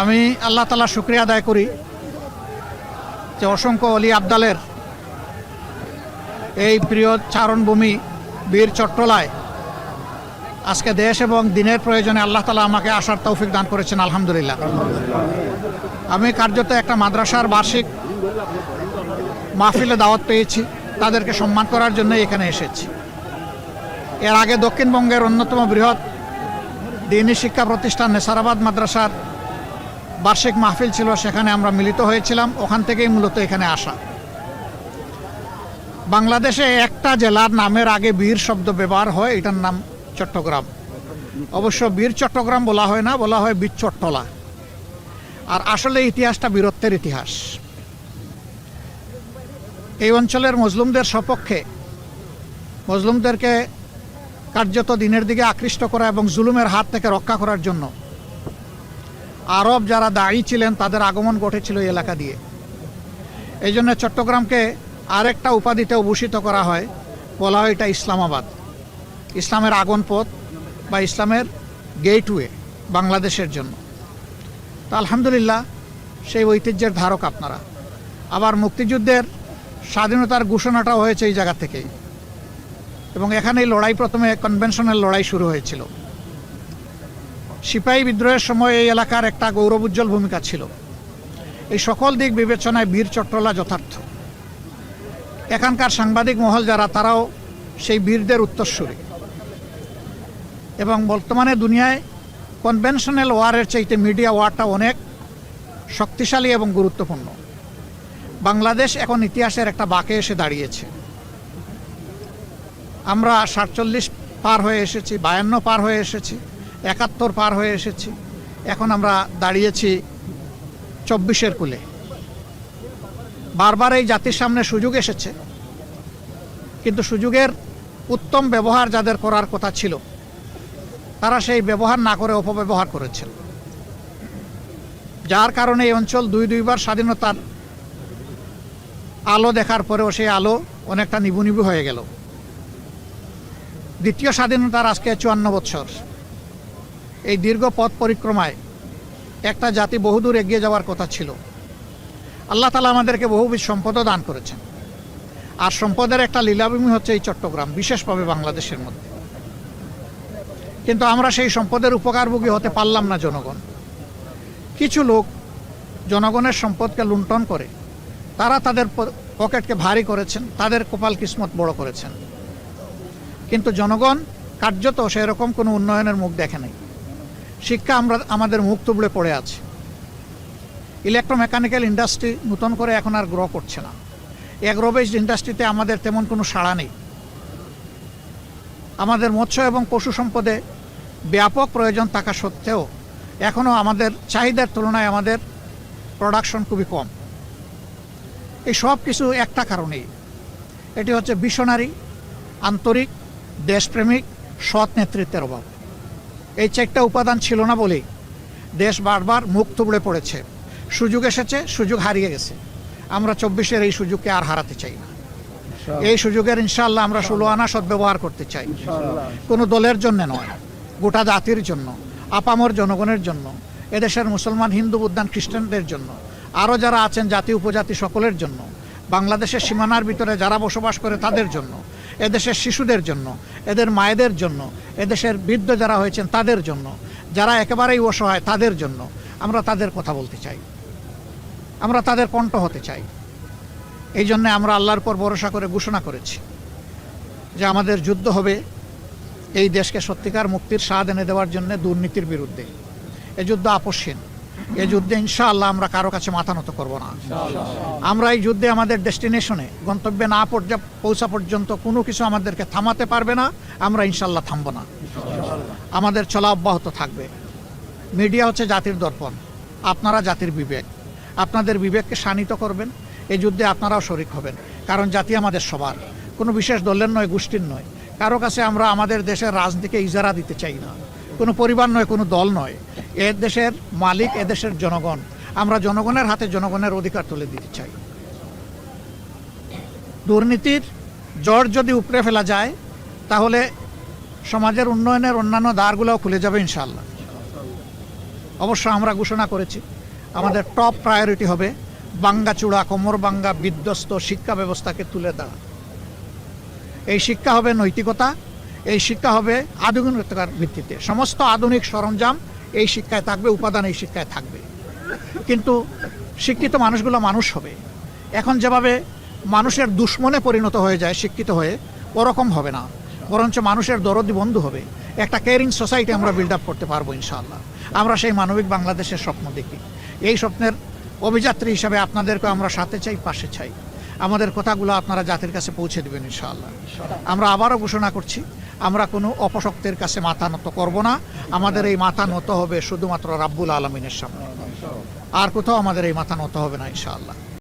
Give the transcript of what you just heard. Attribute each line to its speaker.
Speaker 1: আমি আল্লাহ তালা শুক্রিয়া আদায় করি যে অসংখ্য অলি আবদালের এই প্রিয় চারণভূমি বীর চট্টলায় আজকে দেশ এবং দিনের প্রয়োজনে আল্লাহ তালা আমাকে আসার তৌফিক দান করেছেন, আলহামদুলিল্লাহ। আমি কার্যত একটা মাদ্রাসার বার্ষিক মাহফিলে দাওয়াত পেয়েছি, তাদেরকে সম্মান করার জন্য এখানে এসেছি। এর আগে দক্ষিণবঙ্গের অন্যতম বৃহৎ দিনী শিক্ষা প্রতিষ্ঠান নেসারাবাদ মাদ্রাসার বার্ষিক মাহফিল ছিল, সেখানে আমরা মিলিত হয়েছিলাম। ওখান থেকেই মূলত এখানে আসা। বাংলাদেশে একটা জেলার নামের আগে বীর শব্দ ব্যবহার হয়, এটার নাম চট্টগ্রাম। অবশ্য বীর চট্টগ্রাম বলা হয় না, বলা হয় বীর চট্টলা। আর আসলে ইতিহাসটা বীরত্বের ইতিহাস। এই অঞ্চলের মজলুমদের সপক্ষে মজলুমদেরকে কার্যত দিনের দিকে আকৃষ্ট করা এবং জুলুমের হাত থেকে রক্ষা করার জন্য আরব যারা দায়ী ছিলেন, তাদের আগমন ঘটেছিল এই এলাকা দিয়ে। এই জন্য চট্টগ্রামকে আরেকটা উপাধিতে ভূষিত করা হয়, বলা হয় এটা ইসলামাবাদ। ইসলামের আগন পথ বা ইসলামের গেটওয়ে বাংলাদেশের জন্য। তো আলহামদুলিল্লাহ, সেই ঐতিহ্যের ধারক আপনারা। আবার মুক্তিযুদ্ধের স্বাধীনতার ঘোষণাটাও হয়েছে এই জায়গা থেকেই। এবং এখানেই লড়াই, প্রথমে কনভেনশনের লড়াই শুরু হয়েছিল। সিপাহী বিদ্রোহের সময় এই এলাকার একটা গৌরবোজ্জ্বল ভূমিকা ছিল। এই সকল দিক বিবেচনায় বীর চট্টলা যথার্থ। এখানকার সাংবাদিক মহল যারা, তারাও সেই বীরদের উত্তরসূরি। এবং বর্তমানে দুনিয়ায় কনভেনশনাল ওয়ারের চাইতে মিডিয়া ওয়ারটা অনেক শক্তিশালী এবং গুরুত্বপূর্ণ। বাংলাদেশ এখন ইতিহাসের একটা বাঁকে এসে দাঁড়িয়েছে। আমরা সাতচল্লিশ পার হয়ে এসেছি, বায়ান্ন পার হয়ে এসেছি। একাত্তর পার হয়ে এসেছি। এখন আমরা দাঁড়িয়েছি চব্বিশের কুলে। বারবার এই জাতির সামনে সুযোগ এসেছে। কিন্তু সুযোগের উত্তম ব্যবহার যাদের করার কথা ছিল, তারা সেই ব্যবহার না করে অপব্যবহার করেছেন। যার কারণে এই অঞ্চল দুই দুইবার স্বাধীনতার আলো দেখার পরেও সেই আলো অনেকটা নিবু নিবু হয়ে গেল। দ্বিতীয় স্বাধীনতার আজকে চুয়ান্ন বছর এই দীর্ঘ পথ পরিক্রমায় একটা জাতি বহুদূর এগিয়ে যাওয়ার কথা ছিল। আল্লাহ তালা আমাদেরকে বহুবিধ সম্পদও দান করেছেন। আর সম্পদের একটা লীলাভূমি হচ্ছে এই চট্টগ্রাম, বিশেষভাবে বাংলাদেশের মধ্যে। কিন্তু আমরা সেই সম্পদের উপকারভোগী হতে পারলাম না জনগণ। কিছু লোক জনগণের সম্পদকে লুণ্ঠন করে, তারা তাদের পকেটকে ভারী করেছেন, তাদের কপাল কিসমত বড় করেছেন। কিন্তু জনগণ কার্যত সেরকম কোনো উন্নয়নের মুখ দেখে নাই। শিক্ষা আমরা আমাদের মুখ তুবড়ে পড়ে আছে। ইলেকট্রোমেকানিক্যাল ইন্ডাস্ট্রি নতুন করে এখন আর গ্রো করছে না। এগ্রো বেসড ইন্ডাস্ট্রিতে আমাদের তেমন কোনো সাড়া নেই। আমাদের মৎস্য এবং পশু সম্পদে ব্যাপক প্রয়োজন থাকা সত্ত্বেও এখনও আমাদের চাহিদার তুলনায় আমাদের প্রোডাকশন খুবই কম। এই সব কিছু একটা কারণেই। এটি হচ্ছে বিশনারী আন্তরিক, দেশপ্রেমিক, সৎ নেতৃত্বের অভাব। এই চারটা উপাদান ছিল না বলেই দেশ বারবার মুখ তুবড়ে পড়েছে। সুযোগ এসেছে সুযোগ হারিয়ে গেছে। আমরা চব্বিশের এই সুযোগকে আর হারাতে চাই না। এই সুযোগের ইনশাল্লাহ আমরা ষোলো আনা সদ্ব্যবহার করতে চাই। কোনো দলের জন্য নয় গোটা জাতির জন্য আপামর জনগণের জন্য এদেশের মুসলমান হিন্দু বুদ্ধান খ্রিস্টানদের জন্য আরও যারা আছেন জাতি উপজাতি সকলের জন্য বাংলাদেশের সীমানার ভিতরে যারা বসবাস করে তাদের জন্য, এদেশের শিশুদের জন্য, এদের মায়েদের জন্য, এদেশের বৃদ্ধ যারা হয়েছেন তাদের জন্য, যারা একেবারেই অসহায় তাদের জন্য আমরা তাদের কথা বলতে চাই। আমরা তাদের কণ্ঠ হতে চাই। এই জন্য আমরা আল্লাহর পর ভরসা করে ঘোষণা করেছি যে আমাদের যুদ্ধ হবে এই দেশকে সত্যিকার মুক্তির স্বাদ এনে দেওয়ার জন্য দুর্নীতির বিরুদ্ধে। এ যুদ্ধ আপসহীন এ যুদ্ধে ইনশাআল্লাহ আমরা কারও কাছে মাথা নত করব না। আমরা এই যুদ্ধে আমাদের ডেস্টিনেশনে গন্তব্যে না পর্যা- পৌঁছা পর্যন্ত কোনো কিছু আমাদেরকে থামাতে পারবে না আমরা ইনশাল্লাহ থামবো না। আমাদের চলা অব্যাহত থাকবে। মিডিয়া হচ্ছে জাতির দর্পণ আপনারা জাতির বিবেক। আপনাদের বিবেককে শানিত করবেন এই যুদ্ধে আপনারাও শরিক হবেন কারণ জাতি আমাদের সবার। কোনো বিশেষ দলের নয় গোষ্ঠীর নয়। কারও কাছে আমরা আমাদের দেশের রাজনীতিকে ইজারা দিতে চাই না। কোনো পরিবার নয় কোনো দল নয়। এ দেশের মালিক এদেশের জনগণ। আমরা জনগণের হাতে জনগণের অধিকার তুলে দিতে চাই। দুর্নীতির জ্বর যদি উপড়ে ফেলা যায়, তাহলে সমাজের উন্নয়নের অন্যান্য দ্বারগুলোও খুলে যাবে ইনশাল্লাহ অবশ্য আমরা ঘোষণা করেছি, আমাদের টপ প্রায়োরিটি হবে বাঙ্গাচূড়া, কোমরবাঙ্গা বিধ্বস্ত শিক্ষা ব্যবস্থাকে তুলে দেওয়া। এই শিক্ষা হবে নৈতিকতা, এই শিক্ষা হবে আধুনিকতার ভিত্তিতে। সমস্ত আধুনিক সরঞ্জাম এই শিক্ষায় থাকবে, উপাদান এই শিক্ষায় থাকবে। কিন্তু শিক্ষিত মানুষগুলো মানুষ হবে। এখন যেভাবে মানুষের দুশ্মনে পরিণত হয়ে যায়, শিক্ষিত হয়ে, ওরকম হবে না। বরঞ্চ মানুষের দরদি বন্ধু হবে। একটা কেয়ারিং সোসাইটি আমরা বিল্ড আপ করতে পারব ইনশাআল্লাহ। আমরা সেই মানবিক বাংলাদেশের স্বপ্ন দেখি। এই স্বপ্নের অভিযাত্রী হিসাবে আপনাদেরকে আমরা সাথে চাই, পাশে চাই। আমাদের কথাগুলো আপনারা জাতির কাছে পৌঁছে দেবেন, ইনশাআল্লাহ। আমরা আবারও ঘোষণা করছি, আমরা কোনো অপশক্তের কাছে মাথা নত করব না। আমাদের এই মাথা নত হবে শুধুমাত্র রাব্বুল আলমিনের সামনে। আর কোথাও আমাদের এই মাথা নত হবে না, ইনশাআল্লাহ।